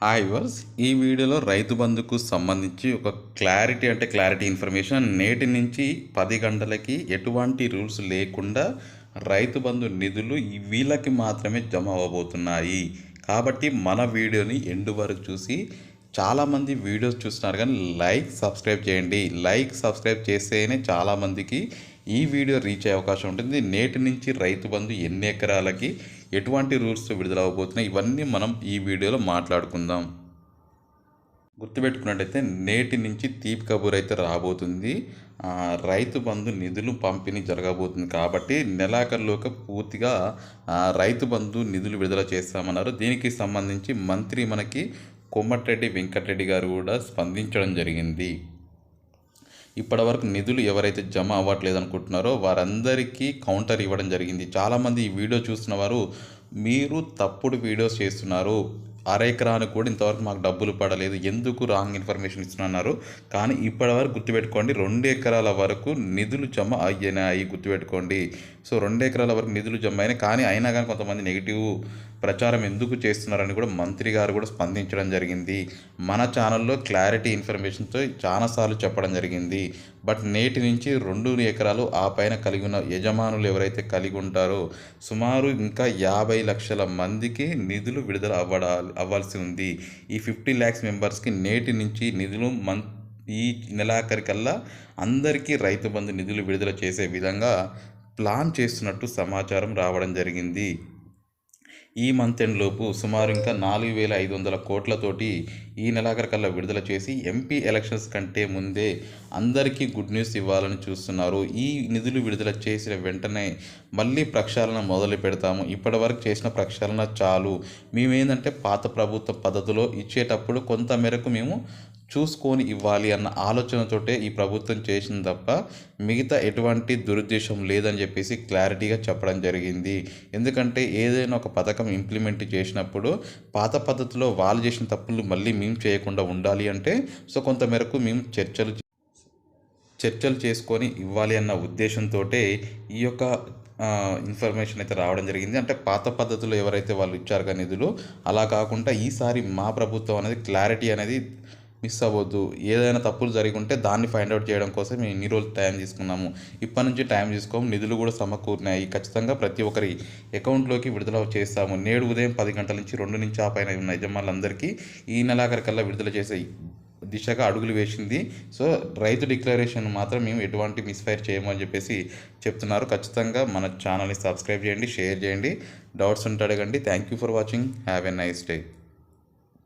Hi verse ఈ వీడియోలో రైతు బంధుకు సంబంధించి ఒక క్లారిటీ అంటే క్లారిటీ ఇన్ఫర్మేషన్ నేటి నుంచి పది గంటలకి ఎటువంటి రూల్స్ లేకుండా రైతు బంధు నిధులు వీళ్ళకి మాత్రమే జమ అవ్వబోతున్నాయి. కాబట్టి మన వీడియోని ఎండు వరకు చూసి చాలామంది వీడియోస్ చూస్తున్నారు కానీ లైక్ సబ్స్క్రైబ్ చేయండి. లైక్ సబ్స్క్రైబ్ చేస్తేనే చాలామందికి ఈ వీడియో రీచ్ అయ్యే అవకాశం ఉంటుంది. నేటి నుంచి రైతు బంధు ఎన్ని ఎకరాలకి ఎటువంటి రూల్స్ విడుదలవబోతున్నాయి ఇవన్నీ మనం ఈ వీడియోలో మాట్లాడుకుందాం. గుర్తుపెట్టుకున్నట్టయితే నేటి నుంచి తీపి కబూర్ అయితే రాబోతుంది. రైతు బంధు నిధులు పంపిణీ జరగబోతుంది కాబట్టి నెలాఖరులోకి పూర్తిగా రైతు బంధు నిధులు విడుదల చేస్తామన్నారు. దీనికి సంబంధించి మంత్రి మనకి కొమ్మటిరెడ్డి వెంకటరెడ్డి గారు కూడా స్పందించడం జరిగింది. ఇప్పటివరకు నిధులు ఎవరైతే జమ అవ్వట్లేదు అనుకుంటున్నారో వారందరికీ కౌంటర్ ఇవ్వడం జరిగింది. చాలామంది ఈ వీడియో చూస్తున్న వారు మీరు తప్పుడు వీడియోస్ చేస్తున్నారు. అర కూడా ఇంతవరకు మాకు డబ్బులు పడలేదు. ఎందుకు రాంగ్ ఇన్ఫర్మేషన్ ఇస్తున్నారు కానీ ఇప్పటివరకు గుర్తుపెట్టుకోండి రెండు ఎకరాల వరకు నిధులు జమ అయ్యాయి గుర్తుపెట్టుకోండి. సో రెండు ఎకరాల వరకు నిధులు జమ అయినాయి. కానీ అయినా కానీ కొంతమంది నెగిటివ్ ప్రచారం ఎందుకు చేస్తున్నారని కూడా మంత్రి గారు కూడా స్పందించడం జరిగింది. మన ఛానల్లో క్లారిటీ ఇన్ఫర్మేషన్తో చాలాసార్లు చెప్పడం జరిగింది. బట్ నేటి నుంచి రెండు ఎకరాలు ఆ పైన కలిగి ఉన్న యజమానులు ఎవరైతే కలిగి ఉంటారో సుమారు ఇంకా యాభై లక్షల మందికి నిధులు విడుదల అవ్వడాలి అవ్వాల్సి ఉంది. ఈ ఫిఫ్టీ ల్యాక్స్ మెంబర్స్కి నేటి నుంచి నిధులు మన్ ఈ నెలాఖరికల్లా అందరికీ రైతు బంధు నిధులు విడుదల చేసే విధంగా ప్లాన్ చేస్తున్నట్టు సమాచారం రావడం జరిగింది. ఈ మంత్ ఎండ్ లోపు సుమారు ఇంకా నాలుగు వేల ఐదు వందల కోట్లతోటి ఈ నెలాఖరికల్లా విడుదల చేసి ఎంపీ ఎలక్షన్స్ కంటే ముందే అందరికీ గుడ్ న్యూస్ ఇవ్వాలని చూస్తున్నారు. ఈ నిధులు విడుదల చేసిన వెంటనే మళ్ళీ ప్రక్షాళన మొదలు పెడతాము. ఇప్పటివరకు చేసిన ప్రక్షాళన చాలు. మేమేందంటే పాత ప్రభుత్వ పద్ధతిలో ఇచ్చేటప్పుడు కొంత మేరకు మేము చూసుకొని ఇవ్వాలి అన్న ఆలోచనతోటే ఈ ప్రభుత్వం చేసింది తప్ప మిగతా ఎటువంటి దురుద్దేశం లేదని చెప్పేసి క్లారిటీగా చెప్పడం జరిగింది. ఎందుకంటే ఏదైనా ఒక పథకం ఇంప్లిమెంట్ చేసినప్పుడు పాత పద్ధతిలో వాళ్ళు చేసిన తప్పులు మళ్ళీ మేము చేయకుండా ఉండాలి అంటే సో కొంత మేరకు మేము చర్చలు చర్చలు చేసుకొని ఇవ్వాలి అన్న ఉద్దేశంతో ఈ యొక్క ఇన్ఫర్మేషన్ అయితే రావడం జరిగింది. అంటే పాత పద్ధతిలో ఎవరైతే వాళ్ళు ఇచ్చారు కానీ నిధులు అలా కాకుండా ఈసారి మా ప్రభుత్వం అనేది క్లారిటీ అనేది మిస్ అవ్వద్దు. ఏదైనా తప్పులు జరిగి ఉంటే దాన్ని ఫైండ్ అవుట్ చేయడం కోసం మేము ఇన్ని రోజులు టైం తీసుకున్నాము. ఇప్పటి నుంచి టైం తీసుకోము. నిధులు కూడా సమకూరినాయి. ఖచ్చితంగా ప్రతి ఒక్కరి అకౌంట్లోకి విడుదల చేస్తాము. నేడు ఉదయం పది గంటల నుంచి రెండు నుంచి ఆ పైన ఉన్న యజమానులందరికీ ఈ నెలాఖరికల్లా విడుదల చేసే దిశగా అడుగులు వేసింది. సో రైతు డిక్లరేషన్ మాత్రం మేము ఎటువంటి మిస్ఫైర్ చేయము అని చెప్పేసి చెప్తున్నారు. ఖచ్చితంగా మన ఛానల్ని సబ్స్క్రైబ్ చేయండి షేర్ చేయండి. డౌట్స్ ఉంటే అడగండి. Thank you for watching have a nice day